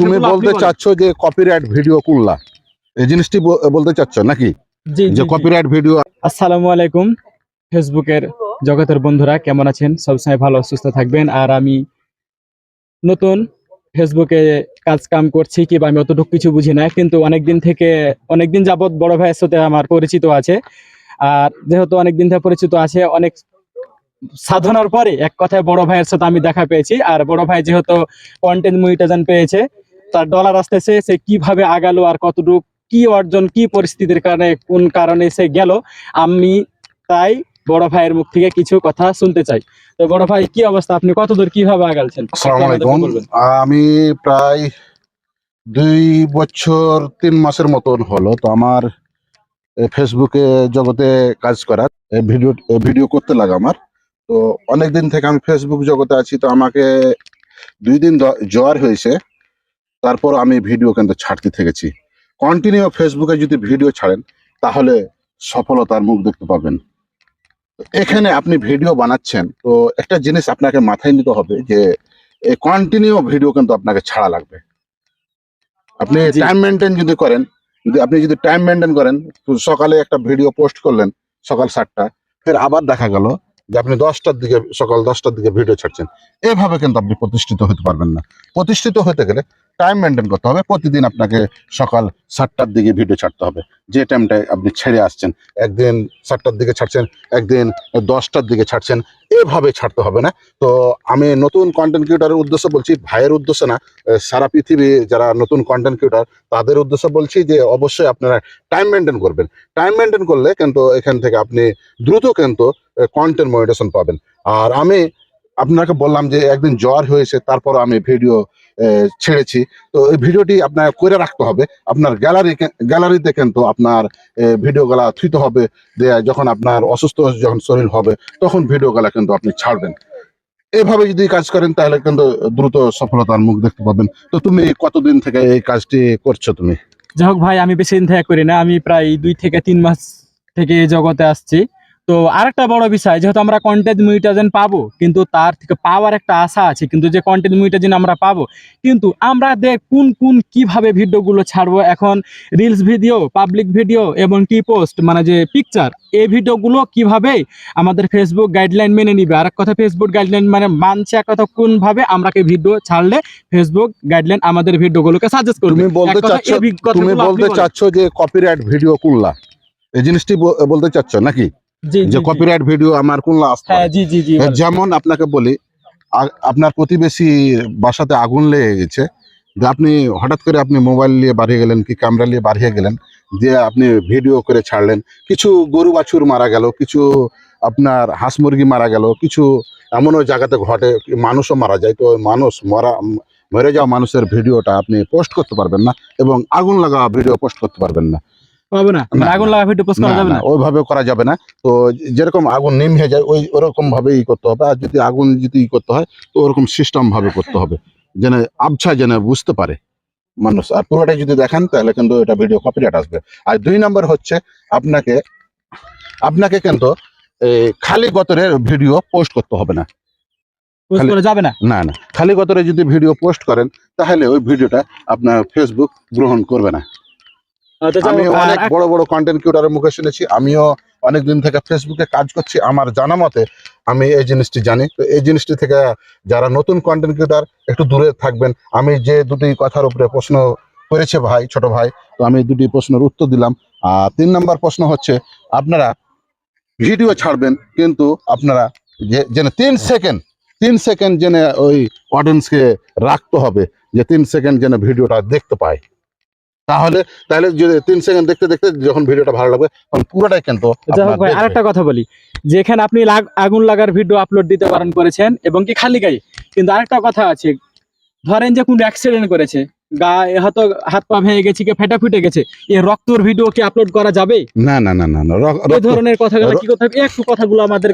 তুমি বলতে চাচ্ছ যে কপিরাইট ভিডিও করলা এই জিনিসটি বলতে চাচ্ছ নাকি? যে কপিরাইট ভিডিও আসসালামু আলাইকুম ফেসবুকের জগতের বন্ধুরা কেমন আছেন? সবসময় ভালো সুস্থ থাকবেন। আর আমি নতুন ফেসবুকে কাজ কাম করছি কি বা আমি অতটুকু কিছু বুঝি না কিন্তু অনেকদিন থেকে অনেকদিন যাবত বড় ভাইয়ের সাথে আমার পরিচিত আছে। আর যেহেতু অনেকদিন থেকে পরিচিত আছে অনেক সাধনার পরে এক কথায় বড় ভাইয়ের সাথে আমি দেখা পেয়েছি। আর বড় ভাই যেহেতু কন্টেন্ট মনিটাইজেশন পেয়েছে তার ডলার আসতেছে সে কীভাবে আগালো আর কতটুকু কি অর্জন কি পরিস্থিতির কারণে কোন কারণে সে গেল আমি তাই বড় ভাইয়ের মুখ থেকে কিছু কথা শুনতে চাই। তো বড় ভাই কি অবস্থা? আপনি কতদূর কীভাবে আগালছেন। আমি প্রায় দুই বছর তিন মাসের মতন হলো তো আমার ফেসবুকে জগতে কাজ করার ভিডিও ভিডিও করতে লাগে আমার। তো অনেক দিন থেকে আমি ফেসবুক জগতে আছি তো আমাকে দুই দিন জ্বর হয়েছে তারপর আমি ভিডিও কিন্তু ছাড়তে থেকেছি। কন্টিনিউ ফেসবুকে যদি ভিডিও ছাড়েন তাহলে সফলতার মুখ দেখতে পাবেন। এখানে আপনি ভিডিও বানাচ্ছেন তো একটা জিনিস আপনাকে মাথায় নিতে হবে যে এই কন্টিনিউ ভিডিও কিন্তু আপনাকে ছাড়া লাগবে। আপনি টাইম মেনটেন যদি করেন যদি আপনি যদি টাইম মেনটেন করেন তো সকালে একটা ভিডিও পোস্ট করলেন সকাল সাতটা ফের আবার দেখা গেল যে আপনি দশটার দিকে, সকাল দশটার দিকে ভিডিও ছাড়ছেন এভাবে কিন্তু আপনি প্রতিষ্ঠিত হতে পারবেন না। প্রতিষ্ঠিত হতে গেলে টাইম মেনটেন করতে হবে। প্রতিদিন আপনাকে সকাল সাতটার দিকে ভিডিও ছাড়তে হবে। যে টাইমটায় আপনি ছেড়ে আসছেন, একদিন সাতটার দিকে ছাড়ছেন, একদিন দশটার দিকে ছাড়ছেন এভাবে ছাড়তে হবে না। তো আমি নতুন কন্টেন্ট ক্রিয়েটারের উদ্দেশ্যে বলছি, ভাইয়ের উদ্দেশ্যে না সারা পৃথিবী যারা নতুন কন্টেন্ট ক্রিয়েটার তাদের উদ্দেশ্যে বলছি যে অবশ্যই আপনারা টাইম মেনটেন করবেন। টাইম মেনটেন করলে কিন্তু এখান থেকে আপনি দ্রুত কিন্তু কন্টেন্ট মনিটেশন পাবেন। আর আমি আপনাকে বললাম যে একদিন জ্বর হয়েছে, তারপর আমি ভিডিও ছেড়েছি। তো এই ভিডিওটি আপনার করে রাখতে হবে। আপনার গ্যালারি গ্যালারিতে কিন্তু আপনার ভিডিওগুলা থুইতে হবে। যখন আপনার অসুস্থ যখন শরীর হবে, তখন ভিডিওগুলা কিন্তু আপনি ছাড়বেন। এভাবে যদি কাজ করেন, তাহলে কিন্তু দ্রুত সফলতার মুখ দেখতে পাবেন। তো তুমি কতদিন থেকে এই কাজটি করছ তুমি? যাই হোক ভাই, আমি বেশি দিন থেকে করি না। আমি প্রায় দুই থেকে তিন মাস থেকে এই জগতে আসছি। তো আরেকটা বড় বিষয় যেহেতু আমরা কন্টেন্ট মনিটাইজেশন পাবো কিন্তু তার থেকে পাওয়ার একটা আশা আছে কিন্তু যে কন্টেন্ট মনিটাইজেশন আমরা পাবো কিন্তু আমরা দেখ কোন কোন কীভাবে ভিডিওগুলো ছাড়বো এখন রিলস ভিডিও পাবলিক ভিডিও এবং কি পোস্ট মানে যে পিকচার এই ভিডিওগুলো কীভাবে আমাদের ফেসবুক গাইডলাইন মেনে নিবে? আর এক কথা ফেসবুক গাইডলাইন মানে মানছে এক কথা কোনভাবে আমরা ভিডিও ছাড়লে ফেসবুক গাইডলাইন আমাদের ভিডিওগুলোকে সাজেস্ট করবে? তুমি বলতে চাচ্ছ তুমি বলতে চাচ্ছ যে কপিরাইট ভিডিও করলা এই জিনিসটি বলতে চাচ্ছ নাকি? যে কপিরাইট ভিডিও আমার আসতে হ্যাঁ জি জি জি যেমন আপনাকে বলি আপনার প্রতিবেশী বাসাতে আগুন লেগে গেছে যে আপনি হঠাৎ করে আপনি মোবাইল নিয়ে বাড়িয়ে গেলেন কি ক্যামেরা নিয়ে বাড়িয়ে গেলেন যে আপনি ভিডিও করে ছাড়লেন কিছু গরু বাছুর মারা গেল কিছু আপনার হাঁস মুরগি মারা গেল কিছু এমনও জায়গাতে ঘটে মানুষও মারা যায় তো মানুষ মরা মরে যাওয়া মানুষের ভিডিওটা আপনি পোস্ট করতে পারবেন না এবং আগুন লাগা ভিডিও পোস্ট করতে পারবেন না। পাবো না? আগুন লাগা ভিডিও পোস্ট করা যাবে না, ওইভাবে করা যাবে না। তো যেরকম আগুন নিমে যায় ওই ওরকম ভাবে ই করতে হবে। আর যদি আগুন যদি ই করতে হয় তো ওরকম সিস্টেম ভাবে করতে হবে। যেন আবছা যেন বুঝতে পারে মানুষ। আর পুরোটাই যদি দেখেন তাহলে কিন্তু এটা ভিডিও কপিরাইট আসবে। আর দুই নম্বর হচ্ছে আপনাকে আপনাকে কিন্তু খালি গতরের ভিডিও পোস্ট করতে হবে না। যাবে না? না না। খালি গতরে যদি ভিডিও পোস্ট করেন তাহলে ওই ভিডিওটা আপনার ফেসবুক গ্রহণ করবে না। আমি অনেক বড় বড় কন্টেন্ট ক্রিয়েটারের মুখে শুনেছি আমিও অনেক দিন থেকে ফেসবুকে কাজ করছি আমার জানা মতে আমি এই জিনিসটি জানি। তো এই জিনিসটি থেকে যারা নতুন কন্টেন্ট ক্রিয়েটার একটু দূরে থাকবেন। আমি যে দুটি কথার উপরে প্রশ্ন করেছে ভাই ছোট ভাই তো আমি দুটি প্রশ্নের উত্তর দিলাম। আর তিন নম্বর প্রশ্ন হচ্ছে আপনারা ভিডিও ছাড়বেন কিন্তু আপনারা যে যেন তিন সেকেন্ড তিন সেকেন্ড যেন ওই অডিয়েন্সকে রাখতে হবে যে তিন সেকেন্ড যেন ভিডিওটা দেখতে পায়। তাহলে তাহলে যদি তিন সেকেন্ড দেখতে দেখতে যখন ভিডিওটা ভালো লাগবে তখন পুরোটাই কিন্তু। আরেকটা কথা বলি যেখানে আপনি আগুন লাগার ভিডিও আপলোড দিতে পারেন করেছেন এবং কি খালি গায়ে কিন্তু আরেকটা কথা আছে ধরেন যে কোন অ্যাক্সিডেন্ট করেছে হয়তো হাত পা ভেঙে গেছে কি ফেটা ফুটে গেছে। এই রক্তর ভিডিও কি আপলোড করা যাবে? না না না না না এই ধরনের কথাগুলো কি করতে একটু কথাগুলো আমাদের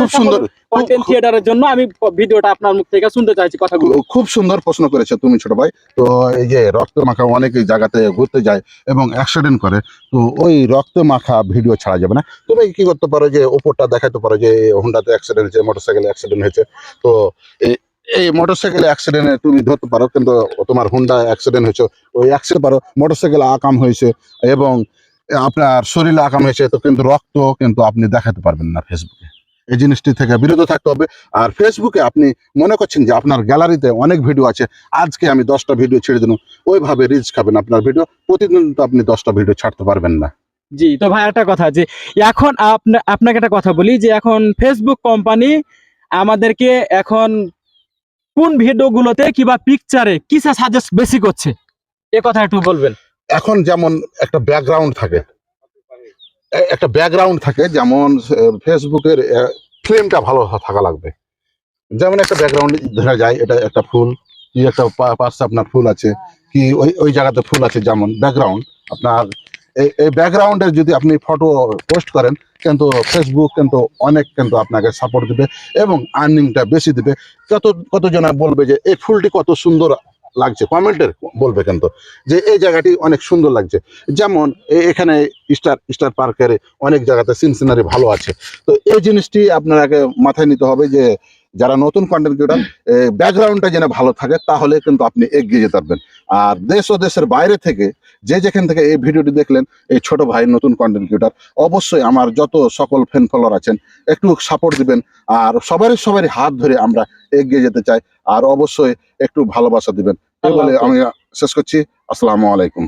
খুব সুন্দর কন্টেন্ট থিয়েটারের জন্য আমি ভিডিওটা আপনার মুখ থেকে শুনতে চাইছি কথাগুলো। খুব সুন্দর প্রশ্ন করেছে তুমি ছোট ভাই। তো এই যে রক্ত মাখা অনেক জায়গাতে ঘুরতে যায় এবং অ্যাক্সিডেন্ট করে তো ওই রক্ত মাখা ভিডিও ছাড়া যাবে না। তুমি কি করতে পারো যে ওপরটা দেখাতে পারো যে হোন্ডাতে অ্যাক্সিডেন্ট হয়েছে মোটরসাইকেল অ্যাক্সিডেন্ট হয়েছে। তো এই মোটরসাইকেল অ্যাক্সিডেন্টে তুমি ধরতে পারো, কিন্তু তোমার হুন্ডা অ্যাক্সিডেন্ট হয়েছে। ওই অ্যাক্সিডেন্ট পারো, মোটরসাইকেল আকাম হয়েছে এবং আপনার শরীরে আকাম হয়েছে, তো কিন্তু রক্ত কিন্তু আপনি দেখাতে পারবেন না ফেসবুকে এই জিনিসটি থেকে বিরত থাকতে হবে। আর ফেসবুকে আপনি মনে করছেন যে আপনার গ্যালারিতে অনেক ভিডিও আছে, আজকে আমি দশটা ভিডিও ছেড়ে দিলাম। ওইভাবে রিচ খাবেন আপনার ভিডিও প্রতিদিন তো আপনি দশটা ভিডিও ছাড়তে পারবেন না। জি, তো ভাই একটা কথা যে এখন আপনা- আপনাকে একটা কথা বলি যে এখন ফেসবুক কোম্পানি আমাদেরকে এখন কোন ভিডিওগুলোতে কিবা পিকচারে কিসে সাজেস্ট বেশি করছে? এ কথা একটু বলবেন। এখন যেমন একটা ব্যাকগ্রাউন্ড থাকে। একটা ব্যাকগ্রাউন্ড থাকে, যেমন ফেসবুকের ফ্রেমটা ভালো থাকা লাগবে। যেমন একটা ব্যাকগ্রাউন্ড ধরা যায়, এটা একটা ফুল, কি একটা পাশে আপনার ফুল আছে, কি ওই ওই জায়গাতে ফুল আছে, যেমন ব্যাকগ্রাউন্ড আপনার এই ব্যাকগ্রাউন্ডের যদি আপনি ফটো পোস্ট করেন, কিন্তু ফেসবুক কিন্তু অনেক কিন্তু আপনাকে সাপোর্ট দিবে এবং আর্নিংটা বেশি দিবে। কত কতজনা বলবে যে, এই ফুলটি কত সুন্দর লাগছে? কমেন্টের বলবে কিন্তু যে, এই জায়গাটি অনেক সুন্দর লাগছে। যেমন এখানে স্টার স্টার পার্কের অনেক জায়গাতে সিন সিনারি ভালো আছে। তো এই জিনিসটি আপনাকে মাথায় নিতে হবে যে যারা নতুন কন্টেন্ট ক্রিয়েটার ব্যাকগ্রাউন্ডটা যেন ভালো থাকে তাহলে কিন্তু আপনি এগিয়ে যেতে পারবেন। আর দেশ ও দেশের বাইরে থেকে যে যেখান থেকে এই ভিডিওটি দেখলেন এই ছোট ভাই নতুন কন্টেন্ট ক্রিয়েটার অবশ্যই আমার যত সকল ফ্যান ফলোয়ার আছেন একটু সাপোর্ট দিবেন। আর সবারই সবারই হাত ধরে আমরা এগিয়ে যেতে চাই আর অবশ্যই একটু ভালোবাসা দিবেন। এই বলে আমি শেষ করছি। আসসালামু আলাইকুম।